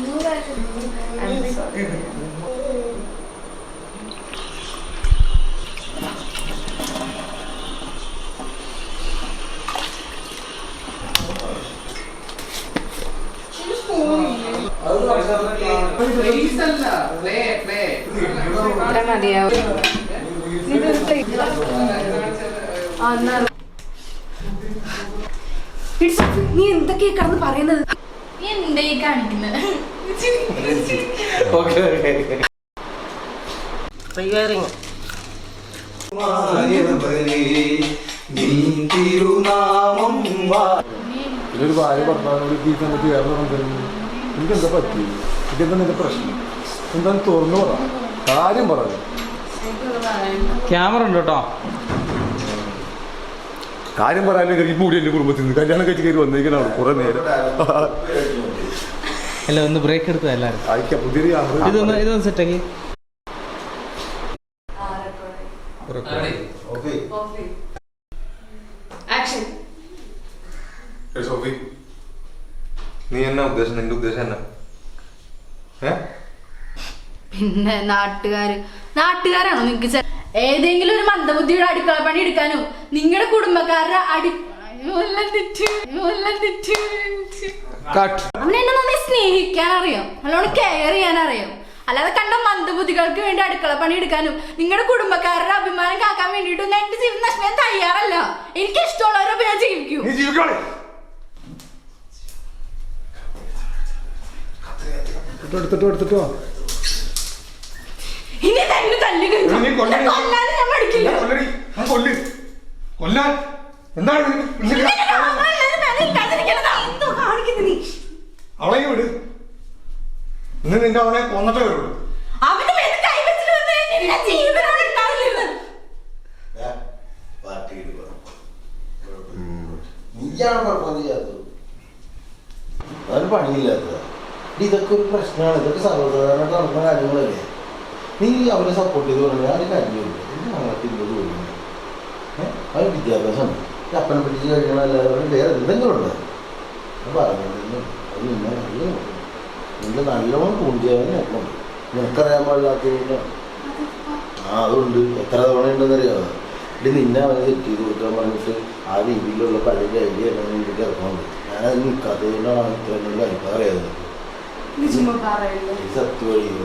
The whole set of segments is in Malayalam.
I'm sorry. നീ എന്തൊക്കെയാ കടന്ന് പറയുന്നത് കാണിക്കുന്നത് ഓക്കെ. ഓക്കെ ഇതിലൊരു ഭാര്യ ഭർത്താവിനോട് ജീവിക്കാൻ പറ്റി വേറെ സംസാരിക്കുന്നു എനിക്കെന്താ പറ്റി? ഇതെന്താ നിന്റെ പ്രശ്നം? എന്താന്ന് തുറന്നു പറ. കാര്യം പറഞ്ഞു ക്യാമറ ഉണ്ട് കേട്ടോ കാര്യം പറയാനും ഈ മൂടി എന്റെ കുടുംബത്തിൽ നിന്ന് കല്യാണം കഴിച്ച് കയറി വന്നിരിക്കണാണ് കുറെ നേരം. അല്ല ഒന്ന് ബ്രേക്ക് എടുത്തു എല്ലാവരും അയക്കാം ഇതൊന്ന് ഇതൊന്ന് സെറ്റാക്കി നീ എന്നാ ഉദ്ദേശം? നിന്റെ ഉദ്ദേശം എന്നാ? പിന്നെ നാട്ടുകാര്. നാട്ടുകാരാണോ നിങ്ങക്ക് ചെ- ഏതെങ്കിലും ഒരു മന്ദബുദ്ധിയുടെ അടുക്കള പണി എടുക്കാനോ നിങ്ങളുടെ കുടുംബക്കാരുടെ അടി അവനെ എന്നെ സ്നേഹിക്കാൻ അറിയാം നല്ലോണം കെയർ ചെയ്യാൻ അറിയാം അല്ലാതെ കണ്ട മന്ദബുദ്ധികൾക്ക് വേണ്ടി അടുക്കള പണി എടുക്കാനും നിങ്ങളുടെ കുടുംബക്കാരുടെ അഭിമാനം കാക്കാൻ വേണ്ടിട്ടും ഞാൻ എന്റെ ജീവിതം നശിക്കാൻ തയ്യാറല്ല. എനിക്ക് ഇഷ്ടമുള്ളവരൊപ്പം ഞാൻ ജീവിക്കൂ. എടുത്തിട്ടോ എടുത്തിട്ടോ ഇനി തന്നെ തല്ലി ഞാൻ പഠിക്കില്ല കൊല്ലാൻ. എന്താണ് അവളെ വിട്. ഇന്ന് നിന്റെ കൊന്നിട്ടേ വരുള്ളൂ നീയാണ് ചെയ്യാത്തത് അതൊരു പണിയില്ലാത്തത്. ഇതൊക്കെ ഒരു പ്രശ്നമാണ്. ഇതൊക്കെ സർവസാധാരണ നടക്കുന്ന കാര്യങ്ങളല്ലേ? നീ അവരെ സപ്പോർട്ട് ചെയ്ത് പറഞ്ഞാൽ അതിന് കാര്യമില്ല. ഇത് അങ്ങോട്ട് ഇങ്ങോട്ട് പോയി അത് വിദ്യാഭ്യാസമാണ് ഈ അപ്പനെ പിടിച്ച് എല്ലാവരും വേറെ എന്തെങ്കിലും ഉണ്ട്? പറഞ്ഞിരുന്നു അത് നിന്നെ നല്ല നിന്റെ നല്ലോണം കൂടിയാൽ നോക്കണം നിനക്കറിയാൻ പാടില്ലാത്തതുകൊണ്ട് ആ അതുണ്ട്. എത്ര തവണ ഉണ്ടെന്നറിയാമോ ഇത് നിന്നെ അവനെ സെറ്റ് ചെയ്ത് കൊടുക്കാൻ പറഞ്ഞിട്ട് ആ രീതിയിലുള്ള പഴയ ഐഡിയ എല്ലാം എനിക്ക് ഇറക്കണുണ്ട് ഞാനത് നിൽക്കാത്തതുകൊണ്ടാണ് ഇത്രയും ഇത്ര എന്നോട് അഭിപ്രായം അറിയാതെ ഈ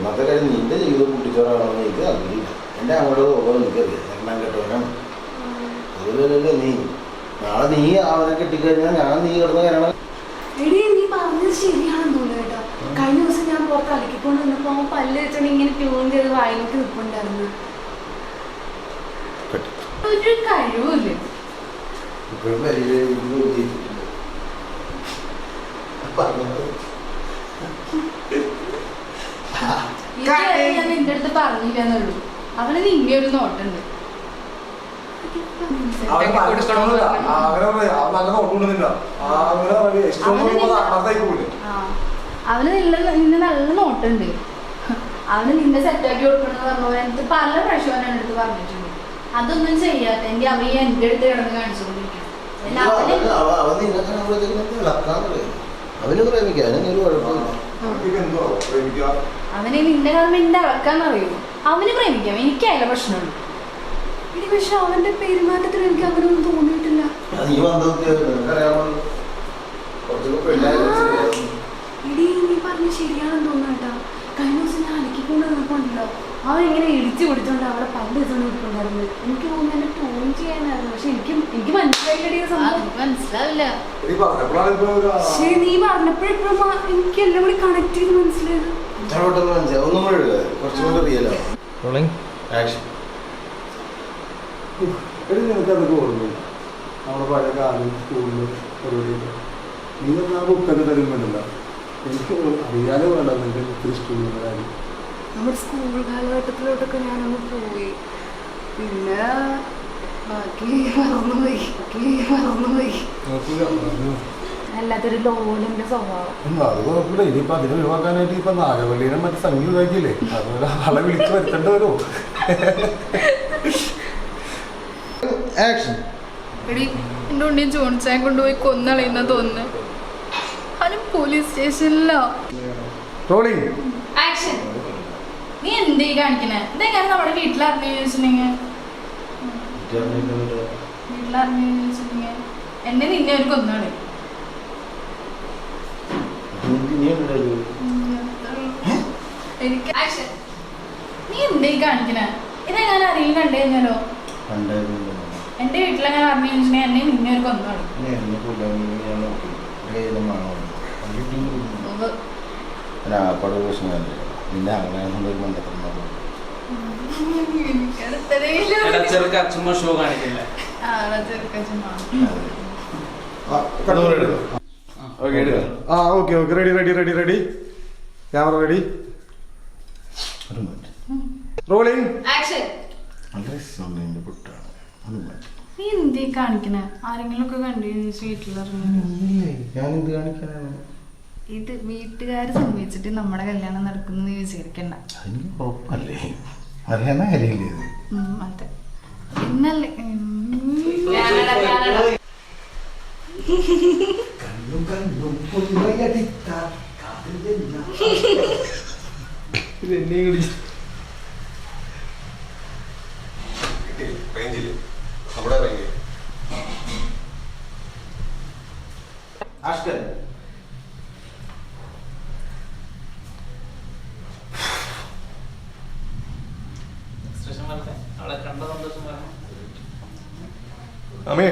അതൊക്കെ നിന്റെ ജീവിതം കൂട്ടിച്ചോറാണെന്ന് എനിക്ക് അറിയില്ല എന്റെ അങ്ങോട്ട് പോകാൻ എനിക്കറിയാം എണ്ണം കെട്ടവനാണ്. അതുപോലെയല്ലേ നീ. നാളെ നീ അവനെ കെട്ടിക്കഴിഞ്ഞാൽ ഞാൻ നീ കിടന്ന കാരണം എടീ നീ പറഞ്ഞത് ശരിയാണെന്ന് തോന്നുന്നു കേട്ടോ. കഴിഞ്ഞ ദിവസം ഞാൻ പുറത്ത് അലക്കിക്കൊണ്ട് നിന്നപ്പോ അവൻ പല്ല് വെച്ചോണ്ട് ഇങ്ങനെ ട്യൂൺ ചെയ്ത് വായിലേക്ക് നിൽപ്പുണ്ടായിരുന്നു ഒരു കഴിവില്ല ഇപ്പോഴും വലിയ ഞാൻ നിന്റെ അടുത്ത് പറഞ്ഞില്ല എന്നുള്ളൂ അവന് നിന്നെ ഒരു നോട്ടുണ്ട്. അവനെ നിന്നെ നിന്നെ നല്ല നോട്ടുണ്ട്. അവന് നിന്നെ സെറ്റാക്കി കൊടുക്കണമെന്ന് പറഞ്ഞ എനിക്ക് പല പ്രശ്നവും എന്റെ അടുത്ത് പറഞ്ഞിട്ടുണ്ട്. അതൊന്നും ചെയ്യാത്തെങ്കിൽ അവ ഈ എന്റെ അടുത്ത് കിടന്ന് കാണിച്ചുകൊണ്ടിരിക്കും അവന് പ്രേമിക്കാം അതിനൊരു കുഴപ്പമില്ല. അവനെ നിന്റെ കാണുമ്പോ എന്റെ അളക്കാന്നറിയോ അവന് പ്രേമിക്കാം. എനിക്കതിലെ പ്രശ്നമുള്ളൂ ഇനി പക്ഷെ അവന്റെ പെരുമാറ്റത്തിൽ എനിക്ക് അങ്ങനെയൊന്നും തോന്നിയിട്ടില്ല. അത് നീ. എടി നീ പറഞ്ഞ ശരിയാണെന്ന് തോന്നുന്നു കേട്ടോ. കഴിഞ്ഞ ദിവസം ഞാൻ അലക്കി നിന്നപ്പോണ്ടല്ലോ അവൻ ഇങ്ങനെ ഇടിച്ചു പിടിച്ചോണ്ട് അവിടെ പല്ല് വെച്ചോണ്ട് നിൽപ്പുണ്ടായിരുന്നു എനിക്ക് തോന്നുന്നു എന്നെ ട്യൂൺ ചെയ്യാനായിരുന്നു. പക്ഷെ എനിക്ക് എനിക്ക് മനസ്സിലായില്ല സംഭവം. മനസ്സിലാവില്ല. നീ പറഞ്ഞപ്പോഴും ഇപ്പൊ ഒരു ആ- നീ പറഞ്ഞപ്പോഴെപ്പോഴും എനിക്ക് എല്ലാം കൂടി കണക്ട് ചെയ്ത് മനസ്സിലായത്. നിനക്ക് നമ്മുടെ പഴയ കാലം സ്കൂളിൽ പരിപാടിയൊക്കെ. നീ ഒന്ന് ആ ബുക്കൊക്കെ തരുമ്പോഴല്ല എനിക്ക് അറിയാതെ വേണ്ട ഇഷ്ടമുള്ള കാര്യം. നമ്മുടെ സ്കൂൾ കാലഘട്ടത്തിലോട്ടൊക്കെ ഞാനങ്ങ് പോയി. പിന്നെ ബാക്കി മറന്നുപോയി ബാക്കി മറന്നുപോയി. അല്ലാത്തൊരു ലോലിന്റെ സ്വഭാവം. ഉം, അത് കുഴപ്പമില്ല ഇനിയിപ്പോ അതിനെ ഒഴിവാക്കാനായിട്ട് ഇപ്പൊ നാഗവല്ലിനെ മറ്റേ സംഗീതം ഇതാക്കിയില്ലേ? അതുപോലെ ആളെ വിളിച്ച് വരുത്തേണ്ടി വരുമോ ആക്ഷൻ എടി എന്റെ ഉണ്ണി ജോൺസാൻ കൊണ്ടുപോയി കൊന്നളയുന്ന തോന്നുന്നു. അവന് പോലീസ് സ്റ്റേഷനിലോ നീ എന്തേ കാണിക്കണേ? ഇതെങ്ങനെ നമ്മുടെ വീട്ടിലറിഞ്ഞു ചോദിച്ചിട്ടുണ്ടെങ്കിൽ? വീട്ടിലറിഞ്ഞു ചോദിച്ചിട്ടുണ്ടെങ്കിൽ? എന്നെ നിന്നെ ഒരു കൊന്നാണ് എനിക്ക് ആക്ഷൻ നീ എന്തേ കാണിക്കണേ? ഇതെങ്ങനെ അറിയും കണ്ടു കഴിഞ്ഞാലോ എന്റെ വീട്ടിലെങ്ങനെ അറിഞ്ഞു ചോദിച്ചിട്ടുണ്ടെങ്കിൽ എന്നെ നിന്നെ ഒരു കൊന്നാണ് ആപ്പാട് പ്രശ്നമല്ലേ. നിന്റെ അങ്ങനെ ഒരു മണ്ടത്തിലുണ്ടാവും എടാ ചെറുക്ക ചുമ്മാ ഷോ കാണിക്കില്ല? ഓക്കെ ആ okay okay ready ready ready ready camera ready ഒരു മിനിറ്റ് ആക്ഷൻ എന്റെ പുട്ടാണ്. ഒരു മിനിറ്റ് നീ എന്തേ കാണിക്കണേ? ആരെങ്കിലും ഒക്കെ കണ്ടു ഞാൻ ഞാനെന്ത് കാണിക്കാനാണ്. ഇത് വീട്ടുകാർ സമ്മതിച്ചിട്ട് നമ്മുടെ കല്യാണം നടക്കുന്നു വിചാരിക്കണ്ട. കാര്യമില്ലേ അതെ. ഇന്നല്ലേ ഉം. ആഷ്കൻ എക്സ്പ്രഷൻ വരട്ടെ അവളെ കണ്ട സന്തോഷം പറഞ്ഞു അമ്മേ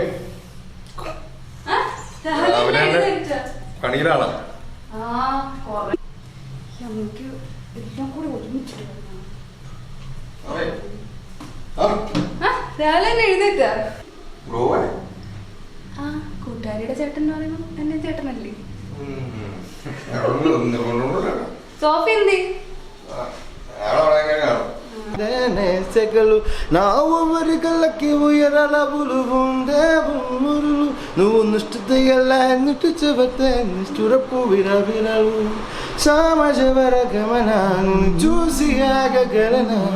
నేసెగలు నా ఊరి గల్లకి ఉయరల బులువుండే బుమ్మురులు నువ్వు నిష్ఠతయల్ల నిట్టు చెబతే నిష్ఠురపు విరవిరలు. సమాజవర గమనాను చూసి ఆగగలన.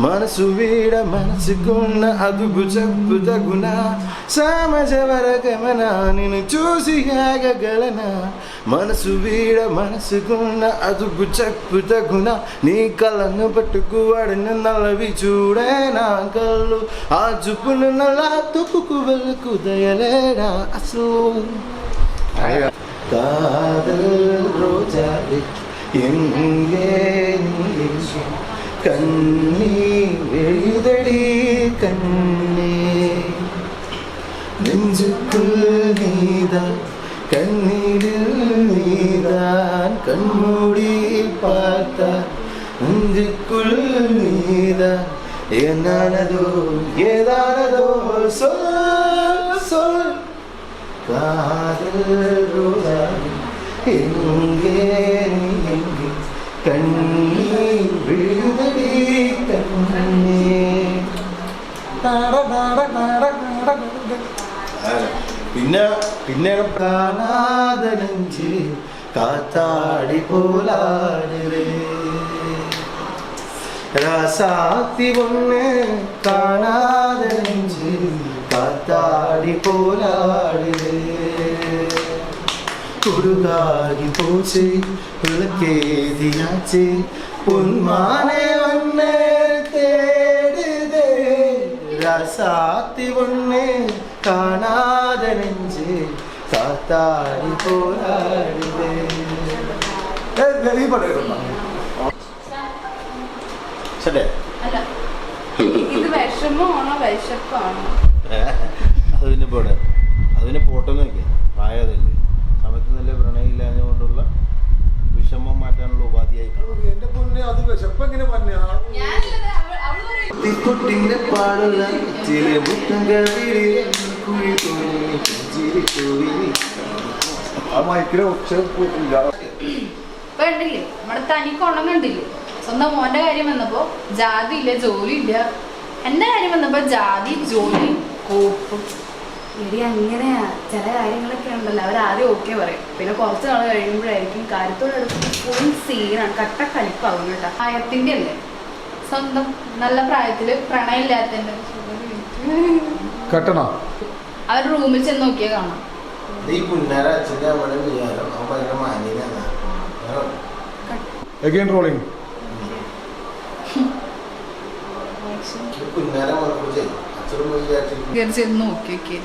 మనసు వీడ మనసుకున్న అదుపు చెప్పు తగున. సమాజవర గమనాన్ని చూసి ఆగగలన. మనసు వీడ మనసుకున్న అదుపు చెప్పు తగున. నీ కళ్ళను పట్టుకు వాడిన నల్లవి చూడే నా కళ్ళు. ఆ చూపును నల్లా తుప్పుకు వెళ్ళకు దయలేడా? അസുവും കാതൽ കണ്ണി എഴുതടി കണ്ണേ നെഞ്ചുക്കുൾ നീതാ കണ്ണീരിൽ നീതാൻ കൺമൂടി പാർത്ത നെഞ്ചുക്കുൾ നീതാ എന്നാണതോ ഏതാണതോ സോ സോ ஏதானதோ சொல் சொல் காதல் ரோஜாவே எங்கே நீ எங்கே கண்ணீர் விழுதடி கண்ணே പിന്നെ പിന്നെ കാണാതെ നെഞ്ച് കാത്താടി പോലാടേ ராசாத்தி ஒண்ணு காணாத കാത്താടി പോരാടിലേ കൊടുകാടി പോച്ചേ വിളക്കേതിനാച്ചേ പൊന്മാനെ വന്നേ തേടുതേ. രസാത്തി വന്നേ കാണാതെ നെഞ്ചേ. കാത്താടി പോരാടിലേ ഇത് വിഷമമാണോ വിശപ്പാണോ? അത് പിന്നെ പോടെ. അത് പിന്നെ പോട്ടെന്ന് നോക്കിയാ പ്രായതല്ലേ സമയത്ത് നല്ല പ്രണയമില്ലാഞ്ഞുകൊണ്ടുള്ള വിഷമം മാറ്റാനുള്ള ഉപാധിയായി എന്റെ പൊന്നെ അത് വിശപ്പെങ്ങനെ പാടുള്ള ചില നമ്മുടെ സ്വന്തം മോന്റെ കാര്യം വന്നപ്പോ ജാതി ഇല്ല ജോലി ഇല്ല എന്റെ കാര്യം വന്നപ്പോ ജാതി ജോലി കോപ്പും. എടി അങ്ങനെയാ ചില കാര്യങ്ങളൊക്കെ ഉണ്ടല്ലോ. അവർ ആദ്യം ഓക്കെ പറയും. പിന്നെ കുറച്ച് നാൾ കഴിയുമ്പോഴായിരിക്കും കാര്യത്തോട് അടുത്ത് ഫുൾ സീനാണ് കട്ട കലിപ്പാവും കേട്ടോ. പ്രായത്തിന്റെ അല്ലേ? സ്വന്തം. നല്ല പ്രായത്തിൽ പ്രണയമില്ലാത്തതിന്റെ കെട്ടണോ? അവർ റൂമിൽ ചെന്ന് നോക്കിയാൽ കാണാം. ഈ പുന്നാര അച്ഛന്റെ അമ്മയുടെ വിചാരം അവൻ ഭയങ്കര മാന്യനാണ്. അഗൈൻ റോളിംഗ് അച്ഛനും പോയി വിചാരിച്ചിട്ട് നോക്കി നോക്കി.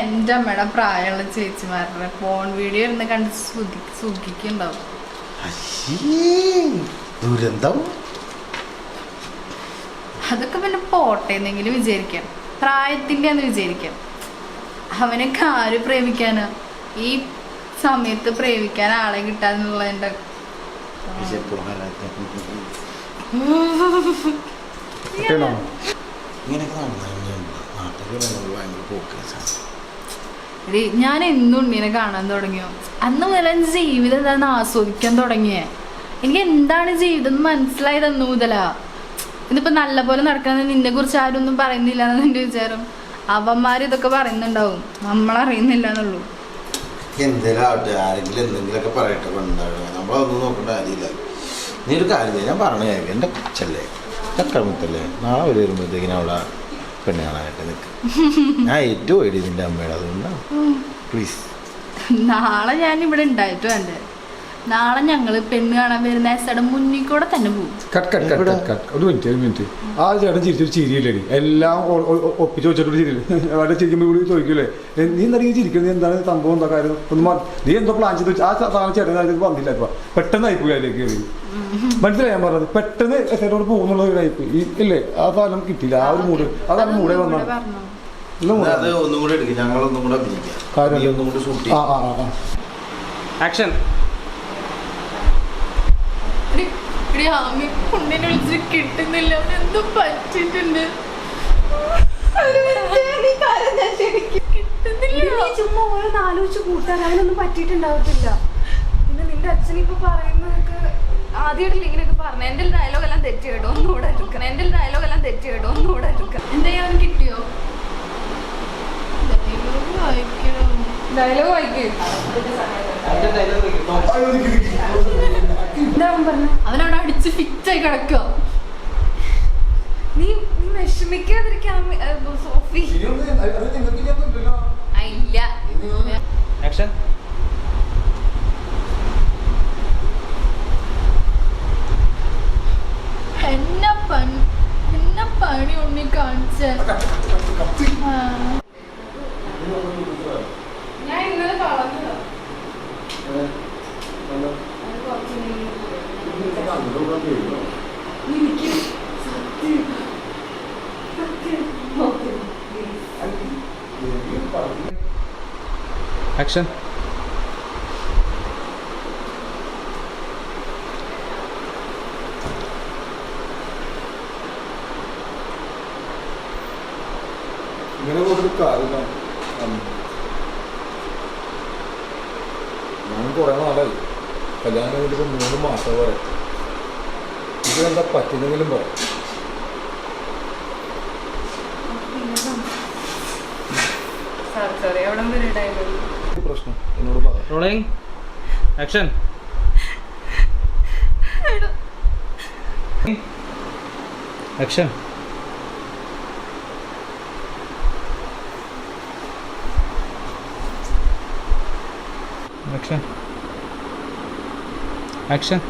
എന്റെ അമ്മയുടെ പ്രായമുള്ള ചേച്ചിമാരുടെ ഫോൺ വീഡിയോ ഇരുന്ന് കണ്ട് സുഖി സുഖിക്കുണ്ടാവും ദുരന്തം. അതൊക്കെ പിന്നെ പോട്ടെ എന്നെങ്കിലും വിചാരിക്കാം. പ്രായത്തിന്റെ എന്ന് വിചാരിക്കാം. അവനൊക്കെ ആര് പ്രേമിക്കാനാ? ഈ സമയത്ത് പ്രേമിക്കാൻ ആളെ കിട്ടാന്നുള്ളതിന്റെ ഓക്കെയാണോ ഇങ്ങനെയൊക്കെ നടന്നു ഭയങ്കര ഞാൻ എന്നും ഇങ്ങനെ കാണാൻ തുടങ്ങിയോ? അന്ന് മുതൽ എന്റെ ജീവിതം എന്താണെന്ന് ആസ്വദിക്കാൻ തുടങ്ങിയേ. എനിക്ക് എന്താണ് ജീവിതം എന്ന് മനസ്സിലായത് അന്ന് മുതലാ. ഇതിപ്പോ നല്ല പോലെ നടക്കണമെന്ന് നിന്നെ കുറിച്ച് ആരും ഒന്നും പറയുന്നില്ല എന്നാണ് എന്റെ വിചാരം. അവന്മാര് ഇതൊക്കെ പറയുന്നുണ്ടാവും. നമ്മളറിയുന്നില്ല എന്നുള്ളൂ. എന്തെങ്കിലും ആവട്ടെ ആരെങ്കിലും എന്തെങ്കിലുമൊക്കെ പറയട്ടെ കൊണ്ടാവുക നമ്മളതൊന്നും നോക്കേണ്ട കാര്യമില്ല. നീ ഒരു കാര്യം ഞാൻ പറഞ്ഞു എന്റെ എന്റെ കൊച്ചല്ലേ ചക്കടമുത്തല്ലേ നാളെ വരെ വരുമ്പോഴത്തേക്കിനും അവിടെ നിൽക്കുക ഞാൻ ഏറ്റവും പേടി നിന്റെ അമ്മയുടെ അതുകൊണ്ടാണ് പ്ലീസ് നാളെ ഞാൻ ഇവിടെ ഉണ്ടായിട്ട് വേണ്ടേ നാളെ ഞങ്ങൾ പെണ്ണ് കാണാൻ വരുന്ന എസ്സയുടെ മുന്നിൽ കൂടെ തന്നെ പോകും കട്ട് കട്ട് കട്ട് കട്ട് ഒരു മിനിറ്റ് ഒരു മിനിറ്റ് ആ ചേട്ടൻ ചിരിച്ചൊരു ചിരിയില്ലേ എല്ലാം ഒപ്പിച്ച് വെച്ചിട്ടൊരു ചിരി അവിടെ ചിരിക്കുമ്പോൾ കൂടി ചോദിക്കൂലേ? നീ എന്താ ചിരിക്കുന്നത് എന്താണ് സംഭവം? എന്താ കാര്യം? ഒന്ന് നീ എന്തോ പ്ലാൻ ചെയ്ത് ആ സാധനം ചേട്ടൻ വന്നില്ല ഇപ്പൊ. പെട്ടെന്ന് ആയിപ്പോയി അതിലേക്ക് കയറി മനസ്സിലായി ഞാൻ പറഞ്ഞത്? പെട്ടെന്ന് ചേട്ടനോട് പോകുന്നുള്ള ഒരു ടൈപ്പ് ഈ- ഇല്ലേ? ആ സാധനം കിട്ടിയില്ല. ആ ഒരു മൂട് അതാണ് മൂടേ വന്നത്. അത് ഒന്നും കൂടെ എടുക്കും. ഞങ്ങളൊന്നും കൂടെ അഭിനയിക്കാം. കാര്യം ഒന്നും കൂടെ ഷൂട്ട് ആ ആ ആ ആക്ഷൻ. വിളിച്ചിട്ട് കിട്ടുന്നില്ല. പറ്റിയിട്ടുണ്ട്. ചുമ്മാ ഓരോന്ന് ആലോചിച്ച് കൂട്ടാൻ അവനൊന്നും പറ്റിയിട്ടുണ്ടാവത്തില്ല. പിന്നെ നിന്റെ അച്ഛൻ ഇപ്പൊ പറയുന്നതൊക്കെ ആദ്യമായിട്ടില്ല ഇങ്ങനെയൊക്കെ പറഞ്ഞു. എന്റെ ഡയലോഗ് എല്ലാം തെറ്റി കേട്ടോ ഒന്നുകൂടെ എടുക്കണം. എന്റെ ഡയലോഗ് എല്ലാം തെറ്റി കേട്ടോ ഒന്നുകൂടെ എടുക്കണം. എന്തെങ്കിലും അവന് കിട്ടിയോ. ഡയലോഗ് വായിക്കേ. അവനവിടെ അടിച്ച് ഫിറ്റായി കിടക്കുക നീ നീ വിഷമിക്കാതിരിക്കാൻ സോഫി. ഇല്ല. ആക്ഷൻ എന്നെ പണി എന്നെ പണി ഉണ്ണി കാണിച്ച? ഞാൻ ഇന്നലെ കളഞ്ഞതാ. എനിക്ക് സത്യം സത്യം. ഓക്കെ ആക്ഷൻ കാര്യമില്ല ഞാൻ കുറെ നാളായി. കല്യാണം കഴിഞ്ഞിട്ട് മൂന്ന് മാസം വരെ ഇതെന്താ പറ്റുന്നെങ്കിലും പറ. പ്രശ്നം എന്നോട് rolling action action action action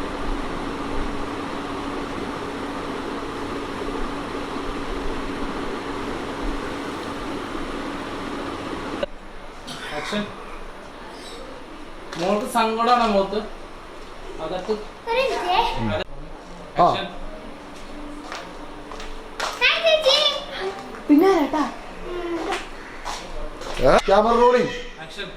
action മോൾക്ക് സങ്കടമാണോ മോൾക്ക്. അകത്ത്. പിന്നെ ക്യാമറ റോളിംഗ് ആക്ഷൻ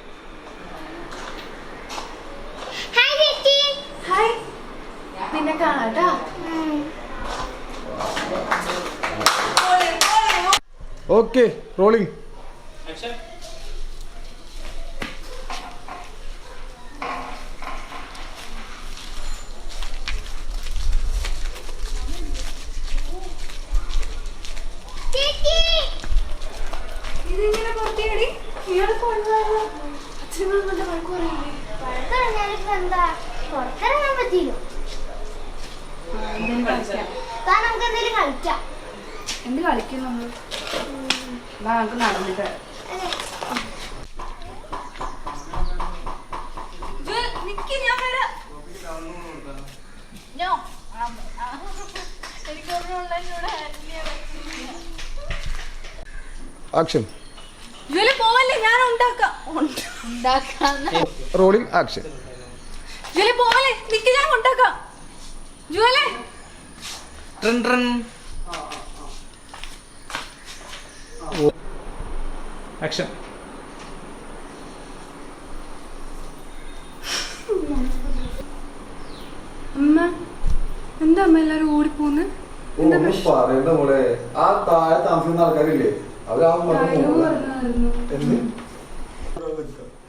പിന്നെ ഓക്കെ റോളിംഗ് ആക്ഷൻ ഇതെങ്ങനെ പുറത്തേടി ഇയാൾ കൊണ്ടുപോകാ അച്ഛനും നല്ല വഴക്ക് പറയില്ലേ എന്താ പുറത്തിറങ്ങാൻ പറ്റിയില്ലോ എന്തെങ്കിലും കളിക്കാം. നമുക്ക് എന്തെങ്കിലും കളിക്കാം. എന്ത് കളിക്കും നമ്മൾ? വാ നമുക്ക് നടന്നിട്ട്. ആക്ഷൻ. ജോലി പോവല്ലേ ഞാൻ ഉണ്ടാക്കാം. Rolling action. ജോലി പോവല്ലേ നിക്ക് ഞാൻ ഉണ്ടാക്കാം. ജോലി ട്രൻ ട്രൻ ആക്ഷൻ അമ്മ എന്താ അമ്മ എല്ലാരും ഓടിപ്പോന്ന്? പറയണ്ട മോളെ. ആ താഴെ താമസിക്കുന്ന ആൾക്കാരില്ലേ? അവരാ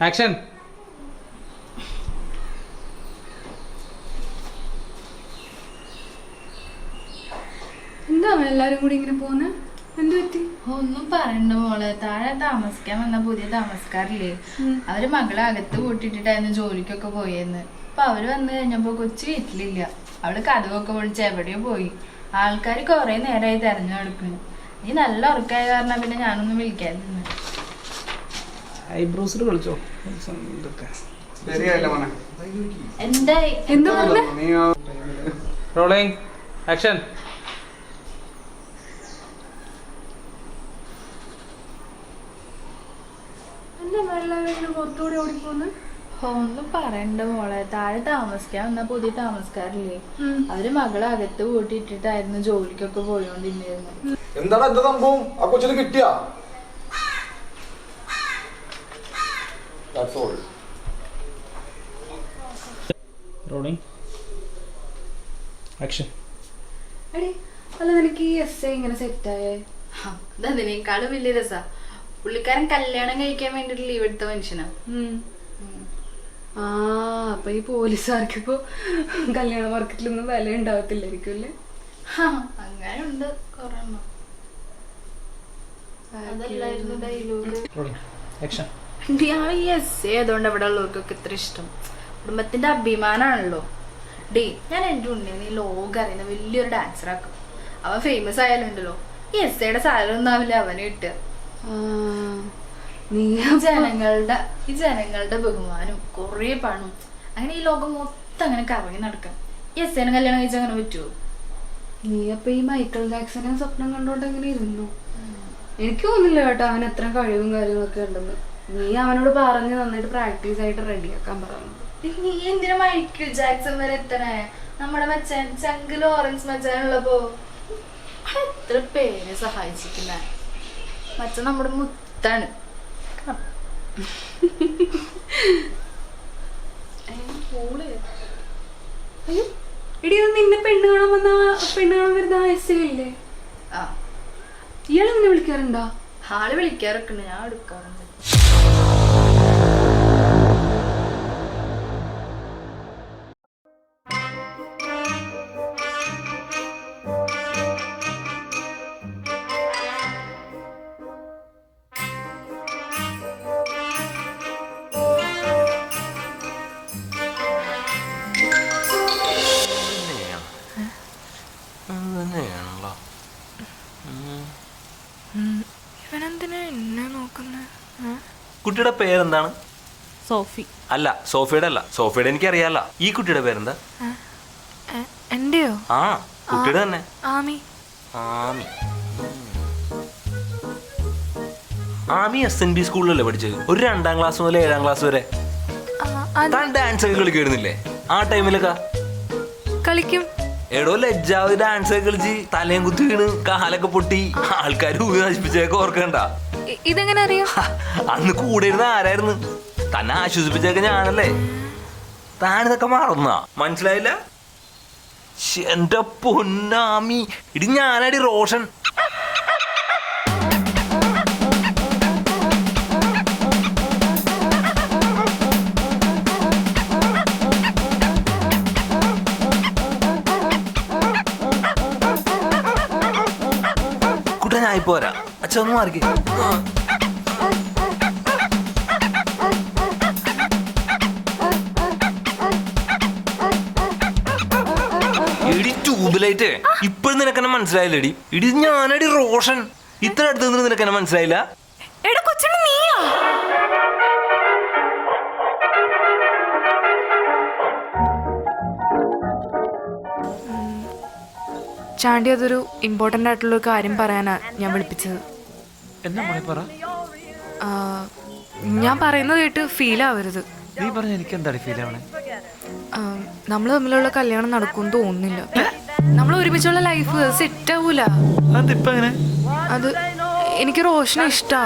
ആക്ഷൻ എന്താ അമ്മ എല്ലാരും കൂടി ഇങ്ങനെ എന്ത് പറ്റി? ഒന്നും പറയണ്ട മോളെ. താഴെ താമസിക്കാൻ വന്ന പുതിയ താമസക്കാരില്ലേ? അവർ മകളെ അകത്ത് കൂട്ടിട്ടിട്ടായിരുന്നു ജോലിക്കൊക്കെ പോയെന്ന്. അപ്പൊ അവർ വന്നു കഴിഞ്ഞപ്പോ കൊച്ചു വീട്ടിലില്ല. അവൾ കഥവൊക്കെ പൊളിച്ച് എവിടെയോ പോയി. ആൾക്കാർ കൊറേ നേരമായി തെരഞ്ഞു നടക്കുന്നു. നീ നല്ല ഉറക്കായ കാരണം പിന്നെ ഞാനൊന്നും വിളിക്കാതിരുന്നു. ഐബ്രോസിൽ കളിച്ചോ? ഇതൊക്കെ. ശരിയായില്ല മോനെ. എന്തായി? എന്താ റോളിംഗ് ആക്ഷൻ. എന്താ അമ്മ പുറത്തൂടെ ഓടിപ്പോന്ന് ഒന്നും പറയണ്ട മോളെ. താഴെ താമസിക്കാൻ വന്ന പുതിയ താമസക്കാരില്ലേ? അവർ മകളെ അകത്ത് കൂട്ടിയിട്ടിട്ടായിരുന്നു ജോലിക്കൊക്കെ പോയോണ്ടിരുന്നു എന്താണ് എന്താ സംഭവം? ആ കൊച്ചിന് കിട്ടിയാ? That's all. ആക്ഷൻ എടി അല്ല നിനക്ക് ഈ എസ് ഐ ഇങ്ങനെ സെറ്റായേ അതിനേക്കാളും വലിയ രസാ. പുള്ളിക്കാരൻ കല്യാണം കഴിക്കാൻ വേണ്ടിട്ട് ലീവ് എടുത്ത മനുഷ്യനാ. ആ അപ്പൊ ഈ പോലീസുകാർക്ക് ഇപ്പൊ കല്യാണ മാർക്കറ്റിലൊന്നും വില ഉണ്ടാവത്തില്ലായിരിക്കും അല്ലേ? ഇവിടെയുള്ളവർക്കൊക്കെ അങ്ങനെ ഉണ്ട് കൊറേ എണ്ണം. അതല്ലായിരുന്നു ഡയലോഗ് റോളിംഗ് ആക്ഷൻ ഇയാൾ ഈ എസ് എ ഇവിടെ ഉള്ളവർക്കൊക്കെ ഇത്ര ഇഷ്ടം. കുടുംബത്തിന്റെ അഭിമാനാണല്ലോ. ഡേ ഞാൻ എന്റെ ഉണ്ണി നീ ലോകം അറിയുന്ന വലിയൊരു ഡാൻസർ ആക്കും. അവൻ ഫേമസ് ആയാലുണ്ടല്ലോ. ഈ എസ് എയുടെ സാലറി ഒന്നും ആവില്ല അവന് കിട്ടുക. നീ ജനങ്ങളുടെ ഈ ജനങ്ങളുടെ ബഹുമാനം കൊറേ പണും. അങ്ങനെ ഈ ലോകം മൊത്തം അങ്ങനെ കറങ്ങി നടക്കാം യെസ് എസ് എനെ കല്യാണം കഴിച്ചാൽ അങ്ങനെ പറ്റുമോ നീ അപ്പൊ ഈ മൈക്കിൾ ജാക്സനെ സ്വപ്നം കണ്ടോണ്ട് എങ്ങനെ ഇരുന്നു? എനിക്ക് തോന്നില്ല കേട്ടോ അവൻ എത്ര കഴിവും കാര്യങ്ങളൊക്കെ ഉണ്ടെന്ന്. നീ അവനോട് പറഞ്ഞ് നന്നായിട്ട് പ്രാക്ടീസ് ആയിട്ട് റെഡിയാക്കാൻ പറഞ്ഞു. നീ എന്തിനാ മൈക്കിൾ ജാക്സൺ വരെ എത്തണേ? നമ്മുടെ മച്ചാൻ ചങ്ക് ലോറൻസ് മച്ചാനുള്ളപ്പോ എത്ര പേരെ സഹായിച്ചിട്ടില്ല മച്ചൻ നമ്മുടെ മുത്താണ്. നിന്നെ പെണ്ണ് കാണാൻ വന്ന പെണ്ണ് കാണാൻ വരുന്ന ആ എസ് ഇല്ലേ ആ. ഇയാൾ നിന്നെ വിളിക്കാറുണ്ടോ? ആൾ വിളിക്കാറൊക്കെ ഞാൻ എടുക്കാറുണ്ട്. ഇവനെന്തിനാ എന്നെ നോക്കുന്നത് കുട്ടിയുടെ പേരെന്താണ്? സോഫി. അല്ല സോഫിയുടെ അല്ല. സോഫിയുടെ എനിക്കറിയാല്ല. ഈ കുട്ടിയുടെ പേരെന്താ? എന്റെയോ? ആ കുട്ടിയുടെ തന്നെ. Ami. Ami. Ami S N B സ്കൂളിലല്ലേ പഠിച്ചത്? ഒരു രണ്ടാം ക്ലാസ് മുതൽ ഏഴാം ക്ലാസ് വരെ. താൻ ഡാൻസ് ഒക്കെ കളിക്കുമായിരുന്നില്ലേ? ആ ടൈമിലൊക്കെ കളിക്കും. എടോ ലജ്ജാവ് ഡാൻസ് ഒക്കെ കളിച്ച് തലയും കുത്തി വീണ് കാലൊക്കെ പൊട്ടി. ആൾക്കാർ ഊതി നശിപ്പിച്ചേക്ക് ഓർക്കണ്ട. ഇതെങ്ങനെ അറിയാം? അന്ന് കൂടെ ഇരുന്ന ആരായിരുന്നു? തന്നെ ആശ്വസിപ്പിച്ചേക്ക ഞാനല്ലേ. താനിതൊക്കെ മറന്നാ? മനസ്സിലായില്ല? എന്റെ പൊന്നാമി. ഇടി ഞാനടി റോഷൻ. വരാം അച്ഛൻ ഒന്ന് മാറിക്കേ. ഇപ്പോഴും നിനക്കെന്നെ മനസ്സിലായില്ലടി. ഇടി ഞാനടി റോഷൻ. ഇത്ര അടുത്ത് നിനക്കെന്നെ മനസ്സിലായില്ല? എടാ കൊച്ചു നീയാ? ചാണ്ടി അതൊരു ഇമ്പോർട്ടന്റ് ആയിട്ടുള്ള ഒരു കാര്യം പറയാനാ ഞാൻ വിളിപ്പിച്ചത്. എന്നാ മോളെ പറ? ആ, ഞാൻ പറയുന്നത് കേട്ട് ഫീൽ ആവരുത്. നീ പറഞ്ഞ എനിക്ക് എന്താണ് ഫീൽ ആവണേ? നമ്മൾ തമ്മിലുള്ള കല്യാണം നടക്കും തോന്നുന്നില്ല. നമ്മൾ ഒരുമിച്ചുള്ള ലൈഫ് സെറ്റ് ആവൂല. അതിപ്പോ അങ്ങനെ അത് എനിക്ക് റോഷനെ ഇഷ്ടാ.